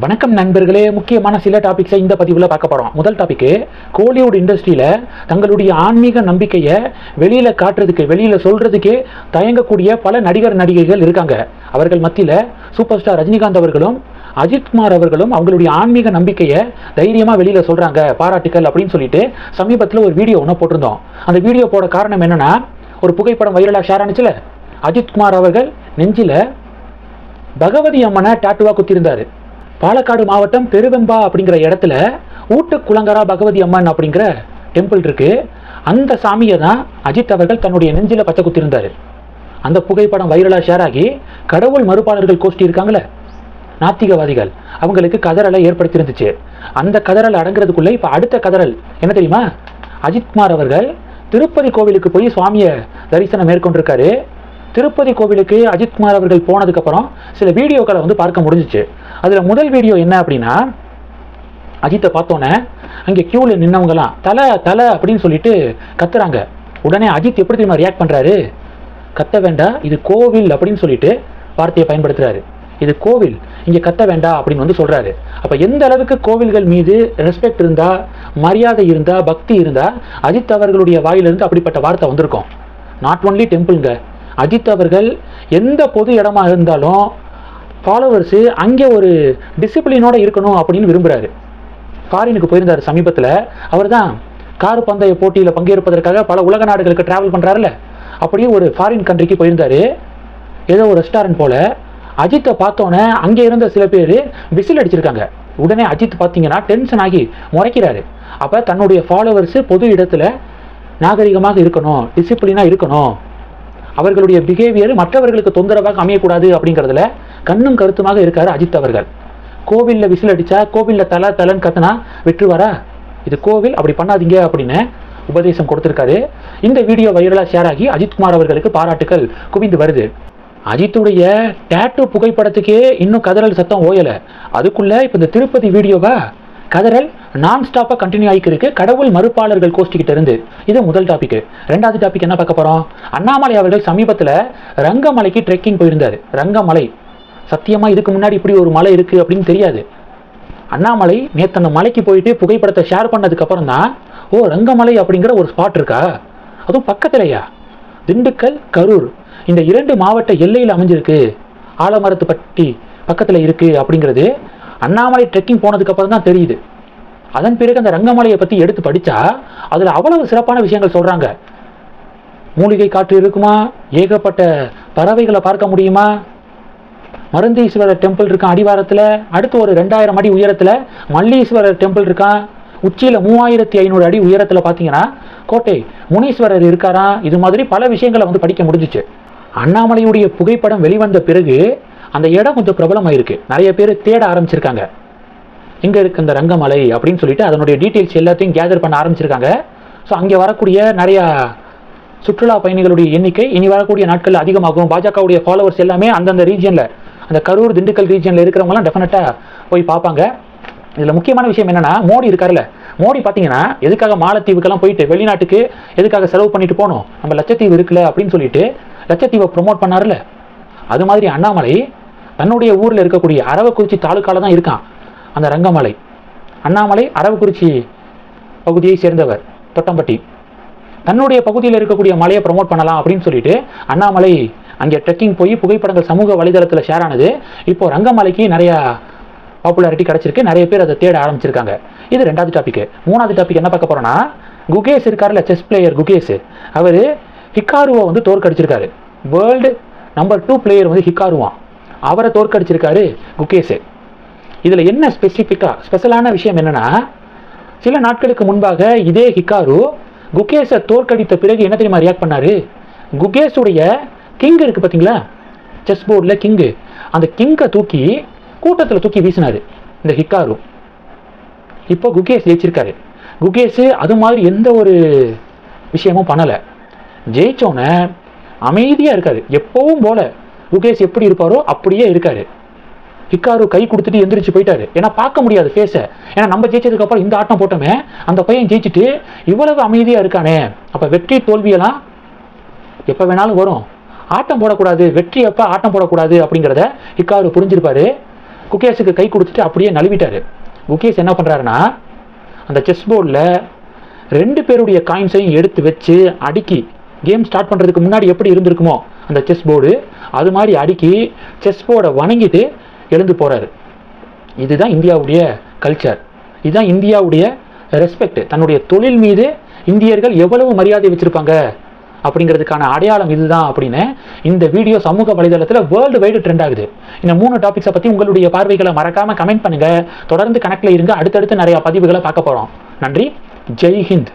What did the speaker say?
வணக்கம் நண்பர்களே முக்கியமான சில டாபிக்ஸை இந்த பதிவில் பார்க்க போகிறோம் முதல் டாபிக்கு கோலிவுட் இண்டஸ்ட்ரியில் தங்களுடைய ஆன்மீக நம்பிக்கையை வெளியில் காட்டுறதுக்கு வெளியில் சொல்கிறதுக்கே தயங்கக்கூடிய பல நடிகர் நடிகைகள் இருக்காங்க. அவர்கள் மத்தியில் சூப்பர் ஸ்டார் ரஜினிகாந்த் அவர்களும் அஜித்குமார் அவர்களும் அவங்களுடைய ஆன்மீக நம்பிக்கையை தைரியமாக வெளியில் சொல்கிறாங்க பாராட்டுக்கள் அப்படின்னு சொல்லிட்டு சமீபத்தில் ஒரு வீடியோ ஒன்று போட்டிருந்தோம். அந்த வீடியோ போட காரணம் என்னென்னா ஒரு புகைப்படம் வைரலாக ஷேர் ஆனிச்சில்? அஜித்குமார் அவர்கள் நெஞ்சில் பகவதி அம்மனை டாட்டுவாக குத்திருந்தார். பாலக்காடு மாவட்டம் பெருவெம்பா அப்படிங்கிற இடத்துல ஊட்டுக்குளங்கரா பகவதி அம்மன் அப்படிங்கிற டெம்பிள் இருக்கு. அந்த சாமியை தான் அஜித் அவர்கள் தன்னுடைய நெஞ்சில பச்சை குத்திருந்தாரு. அந்த புகைப்படம் வைரலா ஷேர் ஆகி கடவுள் மறுப்பாளர்கள் கோஷ்டி இருக்காங்களே நாத்திகவாதிகள் அவங்களுக்கு கதறலை ஏற்படுத்தியிருந்துச்சு. அந்த கதறல் அடங்குறதுக்குள்ள இப்ப அடுத்த கதறல் என்ன தெரியுமா? அஜித்குமார் அவர்கள் திருப்பதி கோவிலுக்கு போய் சுவாமியை தரிசனம் மேற்கொண்டிருக்காரு. திருப்பதி கோவிலுக்கு அஜித்குமார் அவர்கள் போனதுக்கப்புறம் சில வீடியோக்களை வந்து பார்க்க முடிஞ்சிச்சு. அதில் முதல் வீடியோ என்ன அப்படின்னா அஜித்தை பார்த்தோன்னே அங்கே க்யூவில் நின்னவங்கலாம் தலை தலை அப்படின்னு சொல்லிட்டு கத்துறாங்க. உடனே அஜித் எப்படி தெரியுமா ரியாக்ட் பண்ணுறாரு கத்த வேண்டாம் இது கோவில் அப்படின்னு சொல்லிட்டு வார்த்தையை பயன்படுத்துறாரு. இது கோவில் இங்கே கத்த வேண்டாம் அப்படின்னு வந்து சொல்கிறாரு அப்போ எந்த அளவுக்கு கோவில்கள் மீது ரெஸ்பெக்ட் இருந்தால் மரியாதை இருந்தால் பக்தி இருந்தால் அஜித் அவர்களுடைய வாயிலிருந்து அப்படிப்பட்ட வார்த்தை வந்திருக்கும். நாட் ஒன்லி டெம்பிள்ங்க அஜித் அவர்கள் எந்த பொது இடமா இருந்தாலும் ஃபாலோவர்ஸு அங்கே ஒரு டிசிப்ளினோட இருக்கணும் அப்படின்னு விரும்புகிறாரு ஃபாரினுக்கு போயிருந்தார் சமீபத்தில். அவர் தான் கார் பந்தய போட்டியில் பங்கேற்பதற்காக பல உலக நாடுகளுக்கு ட்ராவல் பண்ணுறாருல அப்படியே ஒரு ஃபாரின் கண்ட்ரிக்கு போயிருந்தாரு. ஏதோ ஒரு ரெஸ்டாரண்ட் போல். அஜித்தை பார்த்தோன்னே அங்கே இருந்த சில பேர் விசில் அடிச்சிருக்காங்க. உடனே அஜித் பார்த்தீங்கன்னா டென்ஷன் ஆகி முறைக்கிறாரு. அப்போ தன்னுடைய ஃபாலோவர்ஸு பொது இடத்துல நாகரிகமாக இருக்கணும் டிசிப்ளினாக இருக்கணும். அவர்களுடைய பிஹேவியர் மற்றவர்களுக்கு தொந்தரவாக அமையக்கூடாது அப்படிங்கிறதுல கண்ணும் கருத்துமாக இருக்காரு அஜித் அவர்கள். கோவிலில் விசில் அடித்தா கோவிலில் தலை தலைன்னு கத்துனா விட்டுருவாரா இது கோவில் அப்படி பண்ணாதீங்க அப்படின்னு உபதேசம் கொடுத்துருக்காரு. இந்த வீடியோ வைரலாக ஷேர் ஆகி அஜித்குமார் அவர்களுக்கு பாராட்டுக்கள் குவிந்து வருது. அஜித்துடைய டேட்டு புகைப்படத்துக்கே இன்னும் கதறல் சத்தம் ஓயலை. அதுக்குள்ளே இப்போ இந்த திருப்பதி வீடியோவா கதறல் நான் ஸ்டாப்பாக கண்டினியூ ஆகிக்கு இருக்கு கடவுள் மறுப்பாளர்கள் கோஷ்டிக்கிட்ட இருந்து. இது முதல் டாபிக் ரெண்டாவது டாபிக் என்ன பார்க்க போகிறோம் அண்ணாமலை அவர்கள் சமீபத்தில் ரங்கமலைக்கு ட்ரெக்கிங் போயிருந்தாரு. ரங்கமலை. சத்தியமாக இதுக்கு முன்னாடி இப்படி ஒரு மலை இருக்குது அப்படின்னு தெரியாது. அண்ணாமலை நேற்று அந்த மலைக்கு போயிட்டு புகைப்படத்தை ஷேர் பண்ணதுக்கப்புறம் தான் ஓ ரங்கமலை அப்படிங்கிற ஒரு ஸ்பாட் இருக்கா? அதுவும் பக்கத்துலையா? திண்டுக்கல் கரூர். இந்த இரண்டு மாவட்ட எல்லையில் அமைஞ்சிருக்கு. ஆலமரத்துப்பட்டி பக்கத்தில் இருக்குது அப்படிங்கிறது அண்ணாமலை ட்ரெக்கிங் போனதுக்கப்புறம் தான் தெரியுது. அதன் பிறகு அந்த ரங்கமலையை பற்றி எடுத்து படித்தா அதில் அவ்வளவு சிறப்பான விஷயங்கள் சொல்கிறாங்க மூலிகை காற்று இருக்குமா? ஏகப்பட்ட பறவைகளை பார்க்க முடியுமா? மருந்தீஸ்வரர் டெம்பிள் இருக்கான் அடிவாரத்தில்? அடுத்து ஒரு ரெண்டாயிரம் அடி உயரத்தில் மல்லீஸ்வரர் டெம்பிள் இருக்கான் உச்சியில் மூவாயிரத்தி ஐநூறு அடி உயரத்தில் பார்த்தீங்கன்னா கோட்டை முனீஸ்வரர் இருக்காரா? இது மாதிரி பல விஷயங்களை வந்து படிக்க முடிஞ்சிச்சு. அண்ணாமலையுடைய புகைப்படம் வெளிவந்த பிறகு அந்த இடம் கொஞ்சம் பிரபலமாயிருக்கு. நிறைய பேர் தேட ஆரம்பிச்சிருக்காங்க. எங்கே இருக்கு அந்த ரங்கமலை அப்படின்னு சொல்லிட்டு அதனுடைய டீட்டெயில்ஸ் எல்லாத்தையும் கேதர் பண்ண ஆரம்பிச்சிருக்காங்க. ஸோ அங்கே வரக்கூடிய நிறையா சுற்றுலா பயணிகளுடைய எண்ணிக்கை இனி வரக்கூடிய நாட்களில் அதிகமாகும். பாஜகவுடைய ஃபாலோவர்ஸ் எல்லாமே அந்தந்த ரீஜியனில் அந்த கரூர் திண்டுக்கல் ரீஜியனில் இருக்கிறவங்களாம் டெஃபினட்டாக போய் பார்ப்பாங்க. இதில் முக்கியமான விஷயம் என்னென்னா மோடி இருக்கார்ல மோடி பார்த்தீங்கன்னா எதுக்காக மாலத்தீவுக்கெல்லாம் போயிட்டு வெளிநாட்டுக்கு எதுக்காக செலவு பண்ணிட்டு போகணும் நம்ம லட்சத்தீவு இருக்குல்ல அப்படின்னு சொல்லிட்டு லட்சத்தீவை ப்ரொமோட் பண்ணார்ல அது மாதிரி அண்ணாமலை தன்னுடைய ஊரில் இருக்கக்கூடிய அரவக்குறிச்சி தாலுக்கால தான் இருக்கான். அந்த ரங்கமலை. அண்ணாமலை அரவக்குறிச்சி பகுதியை சேர்ந்தவர் தொட்டம்பட்டி. தன்னுடைய பகுதியில் இருக்கக்கூடிய மலையை ப்ரமோட் பண்ணலாம் அப்படின்னு சொல்லிட்டு அண்ணாமலை அங்கே ட்ரெக்கிங் போய் புகைப்படங்கள் சமூக வலைதளத்தில் ஷேர் ஆனது. இப்போ ரங்கமலைக்கு நிறையா பாப்புலாரிட்டி கிடச்சிருக்கு. நிறைய பேர் அதை தேட ஆரம்பிச்சிருக்காங்க. இது ரெண்டாவது டாபிக் மூணாவது டாபிக் என்ன பார்க்க போகிறோன்னா குகேஷ் இருக்கார்ல செஸ் பிளேயர் குகேஷ். அவர் ஹிக்காருவை வந்து தோற்கடிச்சிருக்காரு. வேர்ல்டு நம்பர் டூ பிளேயர் வந்து ஹிக்காருவான் அவரை தோற்கடிச்சிருக்காரு குகேஷ். இதில் என்ன ஸ்பெசிஃபிக்காக ஸ்பெஷலான விஷயம் என்னென்னா சில நாட்களுக்கு முன்பாக இதே ஹிக்காரு குகேஷை தோற்கடித்த பிறகு என்ன தெரியுமா ரியாக்ட் பண்ணாரு? குகேஷுடைய கிங் இருக்குது பார்த்தீங்களா? செஸ் போர்டில் கிங்கு அந்த கிங்கை தூக்கி கூட்டத்தில் தூக்கி வீசினாரு இந்த ஹிக்காரு. இப்போ குகேஷ் ஜெயிச்சிருக்காரு. குகேஷ் அது மாதிரி எந்த ஒரு விஷயமும் பண்ணலை. ஜெயிச்சோன்னே அமைதியாக இருக்காரு. எப்பவும் போல குகேஷ் எப்படி இருப்பாரோ அப்படியே இருக்காரு. ஹிக்காரு கை கொடுத்துட்டு எந்திரிச்சு போயிட்டாரு. ஏன்னா பார்க்க முடியாது ஃபேஸை ஏன்னா நம்ம ஜெயிச்சதுக்கு அப்புறம் இந்த ஆட்டம் போட்டோமே அந்த பையன் ஜெயிச்சுட்டு இவ்வளவு அமைதியாக இருக்கானே. அப்போ வெற்றி தோல்வியெல்லாம் எப்போ வேணாலும் வரும். ஆட்டம் போடக்கூடாது வெற்றி எப்போ ஆட்டம் போடக்கூடாது அப்படிங்கிறத ஹிக்காரு புரிஞ்சிருப்பாரு. குகேஷுக்கு கை கொடுத்துட்டு அப்படியே நழுவிட்டாரு. குகேஷ் என்ன பண்ணுறாருன்னா அந்த செஸ் போர்டில் ரெண்டு பேருடைய காயின்ஸையும் எடுத்து வச்சு அடுக்கி கேம் ஸ்டார்ட் பண்ணுறதுக்கு முன்னாடி எப்படி இருந்திருக்குமோ அந்த செஸ் போர்டு அது மாதிரி அடுக்கி செஸ் போர்டை வணங்கிட்டு எழுந்து போகிறாரு இதுதான் இந்தியாவுடைய கல்ச்சர் இதுதான் இந்தியாவுடைய ரெஸ்பெக்ட் தன்னுடைய தொழில் மீது இந்தியர்கள் எவ்வளவு மரியாதை வச்சுருப்பாங்க அப்படிங்கிறதுக்கான அடையாளம் இதுதான் அப்படின்னு இந்த வீடியோ சமூக வலைதளத்தில் வேர்ல்டு வைடு ட்ரெண்ட் ஆகுது. இந்த மூணு டாபிக்ஸை பற்றி உங்களுடைய பார்வைகளை மறக்காமல் கமெண்ட் பண்ணுங்கள் தொடர்ந்து கணக்கில் இருங்க. அடுத்தடுத்து நிறையா பதிவுகளை பார்க்க போகிறோம் நன்றி. ஜெய் ஹிந்த்.